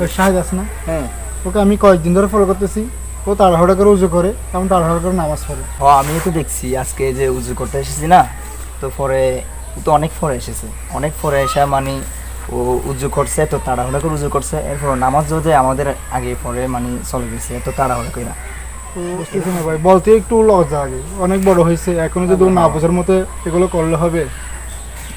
ওই শাহেদ আছে না? হ্যাঁ। ওকে আমি কয়েকদিন ধরে ফলো করতেছি। ও তাড়াহুড়া করে উজু করে তেমন তাড়াহুড়া করে নামাজ পড়ে। ও আমি তো দেখছি আজকে যে উজু করতে এসেছি না তো পরে ও তো অনেক পরে এসেছে। অনেক পরে এসে মানে ও উজু করছে তো তাড়াহুড়া করে উজু করছে এরপর নামাজ যদি আমাদের আগে পরে মানে চলে গেছে তো তাড়াহুড়া করে বুঝতেছি না ভাই বলতে একটু লজ্জা আগে। অনেক বড় হয়েছে এখনও যদি না বোঝার মতো এগুলো করলে হবে।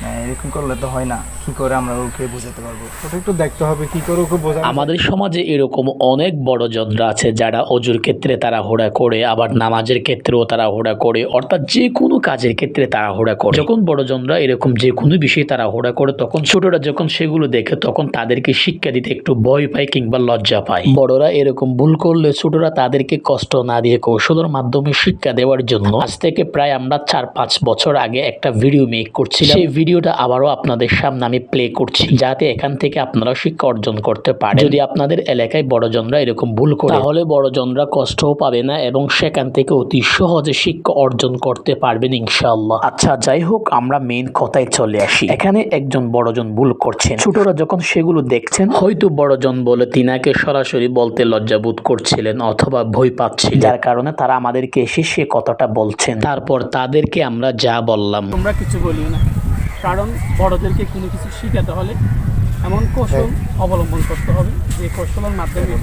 না, এরকম করলে তো হয় না। কি করে আমরা ওকে বোঝাতে পারব? ওটা একটু দেখতে হবে, কি করে ওকে বোঝা আমাদের সমাজে এরকম অনেক বড় জনরা আছে যারা অজুর ক্ষেত্রে তারা হোড়া করে, আবার নামাজের ক্ষেত্রেও তারা হোড়া করে, অর্থাৎ যে কোনো কাজের ক্ষেত্রে তারা হোড়া করে। যখন বড় জনরা এরকম যে কোনো বিষয়ে তারা হোড়া করে, তখন ছোটরা যখন সেগুলো দেখে, তখন তাদেরকে শিক্ষা দিতে একটু ভয় পায় কিংবা লজ্জা পায়। বড়রা এরকম ভুল করলে ছোটরা তাদেরকে কষ্ট না দিয়ে কৌশলের মাধ্যমে শিক্ষা দেওয়ার জন্য। আজ থেকে প্রায় আমরা চার পাঁচ বছর আগে একটা ভিডিও মেক করছি সেই ভিডিওটা আবারও আপনাদের সামনে আমি প্লে করছি। যাতে এখান থেকে আপনারা শিক্ষা অর্জন করতে পারেন। যদি আপনাদের এলাকায় বড়জনরা এরকম ভুল করে তাহলে বড়জনরা কষ্টও পাবে না এবং সেখান থেকে অতি সহজে শিক্ষা অর্জন করতে পারবেন ইনশাআল্লাহ। আচ্ছা যাই হোক আমরা মেইন কথায় চলে আসি। এখানে একজন বড়জন ভুল করছেন। ছোটরা যখন সেগুলো দেখছেন হয়তো বড়জন বলে তিনাকে সরাসরি বলতে লজ্জাবোধ করছিলেন অথবা ভয় পাচ্ছিলেন। যার কারণে তারা আমাদেরকে এসে সে কথাটা বলছেন। তারপর তাদেরকে আমরা যা বললাম। তোমরা কিছু বলিও না। কারণ বড়দেরকে কোনো কিছু শিখাতে হলে এমন কৌশল অবলম্বন করতে হবে যে কৌশলের মাধ্যমে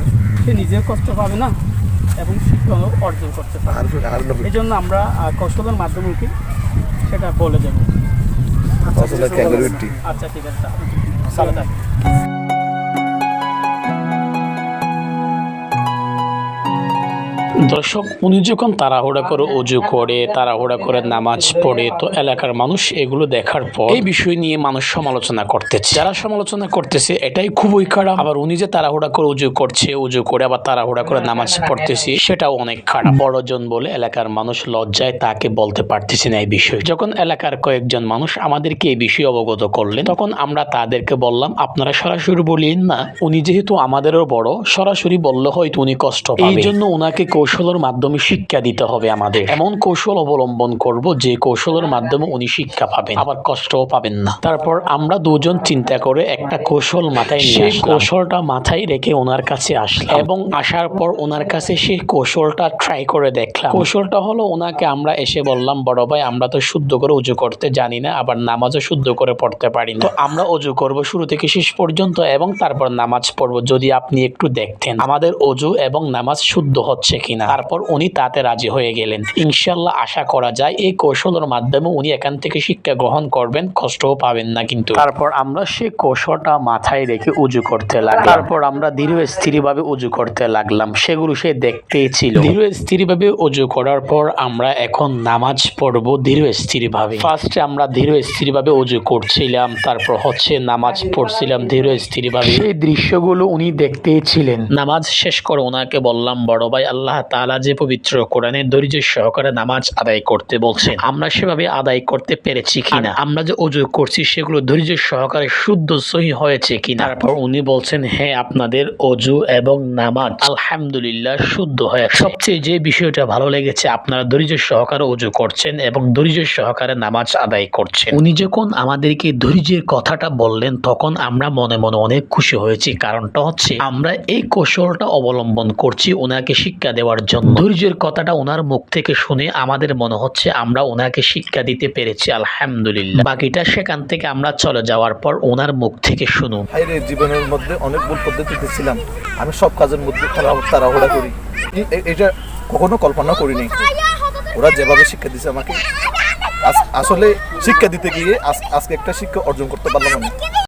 সে নিজেও কষ্ট পাবে না এবং শিক্ষাও অর্জন করতে পারবে এই জন্য আমরা কৌশলের মাধ্যমে সেটা বলে দেবো। আচ্ছা ঠিক আছে দর্শক উনি যখন তাড়াহুড়া করে অজু করে তাড়াহুড়া করে নামাজ পড়ে তো এলাকার মানুষ এগুলো দেখার পর এই বিষয় নিয়ে মানুষ সমালোচনা করতেছে। যারা সমালোচনা করতেছে এটাই খুবই খারাপ। আবার উনি যে তাড়াহুড়া করে উজু করছে উজু করে আবার তাড়াহুড়া করে নামাজ পড়তেছে সেটাও অনেক খারাপ। বড়জন বলে এলাকার মানুষ লজ্জায় তাকে বলতে পারতেছে না এই বিষয়। যখন এলাকার কয়েকজন মানুষ আমাদেরকে এই বিষয়ে অবগত করলেন তখন আমরা তাদেরকে বললাম আপনারা সরাসরি বলিন না উনি যেহেতু আমাদেরও বড় সরাসরি বললে হয়তো উনি কষ্ট এই জন্য ওনাকে কৌশলের মাধ্যমে শিক্ষা দিতে হবে আমাদের। এমন কৌশল অবলম্বন করব যে কৌশলের মাধ্যমে উনি শিক্ষা পাবেন আবার কষ্টও পাবেন না। তারপর আমরা দুজন চিন্তা করে একটা কৌশল মাথায় নিয়ে কৌশলটা মাথায় রেখে ওনার কাছে আসলাম। এবং আসার পর ওনার কাছে সেই কৌশলটা ট্রাই করে দেখলাম। কৌশলটা হলো ওনাকে আমরা এসে বললাম বড় ভাই আমরা তো শুদ্ধ করে উজু করতে জানি না আবার নামাজও শুদ্ধ করে পড়তে পারি না। তো আমরা অজু করব শুরু থেকে শেষ পর্যন্ত এবং তারপর নামাজ পড়ব। যদি আপনি একটু দেখতেন আমাদের অজু এবং নামাজ শুদ্ধ হচ্ছে কিনা। তারপর উনি তাতে রাজি হয়ে গেলেন। ইনশাল্লাহ আশা করা যায় এই কৌশলের মাধ্যমে উনি এখান থেকে শিক্ষা গ্রহণ করবেন কষ্টও পাবেন না কিন্তু। তারপর আমরা সেই কৌশলটা মাথায় রেখে উজু করতে লাগলাম। তারপর আমরা দৃঢ় স্থিরভাবে উজু করতে লাগলাম। সেগুলো সে দেখতেই ছিল। দৃঢ় স্থিরভাবে উজু করার পর আমরা এখন নামাজ পড়ব দৃঢ় স্থিরভাবে ফার্স্টে আমরা দৃঢ় স্থিরভাবে উজু করছিলাম তারপর হচ্ছে নামাজ পড়ছিলাম দৃঢ় স্থিরভাবে এই দৃশ্যগুলো উনি দেখতেই ছিলেন। নামাজ শেষ করে ওনাকে বললাম বড় ভাই আল্লাহ তাআলা যে পবিত্র কোরআনে ধৈর্য সহকারে নামাজ আদায় করতে বলছেন আমরা সেভাবে আদায় করতে পেরেছি কিনা? আমরা যে অজু করছি সেগুলো ধৈর্য সহকারে শুদ্ধ সহি হয়েছে কিনা? তারপর উনি বলছেন হ্যাঁ আপনাদের অজু এবং নামাজ আলহামদুলিল্লাহ শুদ্ধ হয়েছে। সবচেয়ে যে বিষয়টা ভালো লেগেছে আপনারা ধৈর্য সহকারে অজু করছেন এবং ধৈর্য সহকারে নামাজ আদায় করছেন। উনি যখন আমাদেরকে ধৈর্যের কথাটা বললেন তখন আমরা মনে মনে অনেক খুশি হয়েছি। কারণটা হচ্ছে আমরা এই কৌশলটা অবলম্বন করছি ওনাকে শিক্ষা দেওয়ার জন্য। ধৈর্যের কথাটা ওনার মুখ থেকে শুনে আমাদের মনে হচ্ছে আমরা ওনাকে শিক্ষা দিতে পেরেছি, আলহামদুলিল্লাহ। বাকিটা সেখান থেকে আমরা চলে যাওয়ার পর ওনার মুখ থেকে শুনুন। জীবনের মধ্যে অনেক ভুল পদ্ধতিতে ছিলাম আমি সব কাজের মধ্যে তাড়া- তাড়াহুড়া করি। এটা কখনো কল্পনা করিনি। ওরা যেভাবে শিক্ষা দিছে আমাকে আস- আসলে শিক্ষা দিতে গিয়ে আজ- আজকে একটা শিক্ষা অর্জন করতে পারলাম আমি।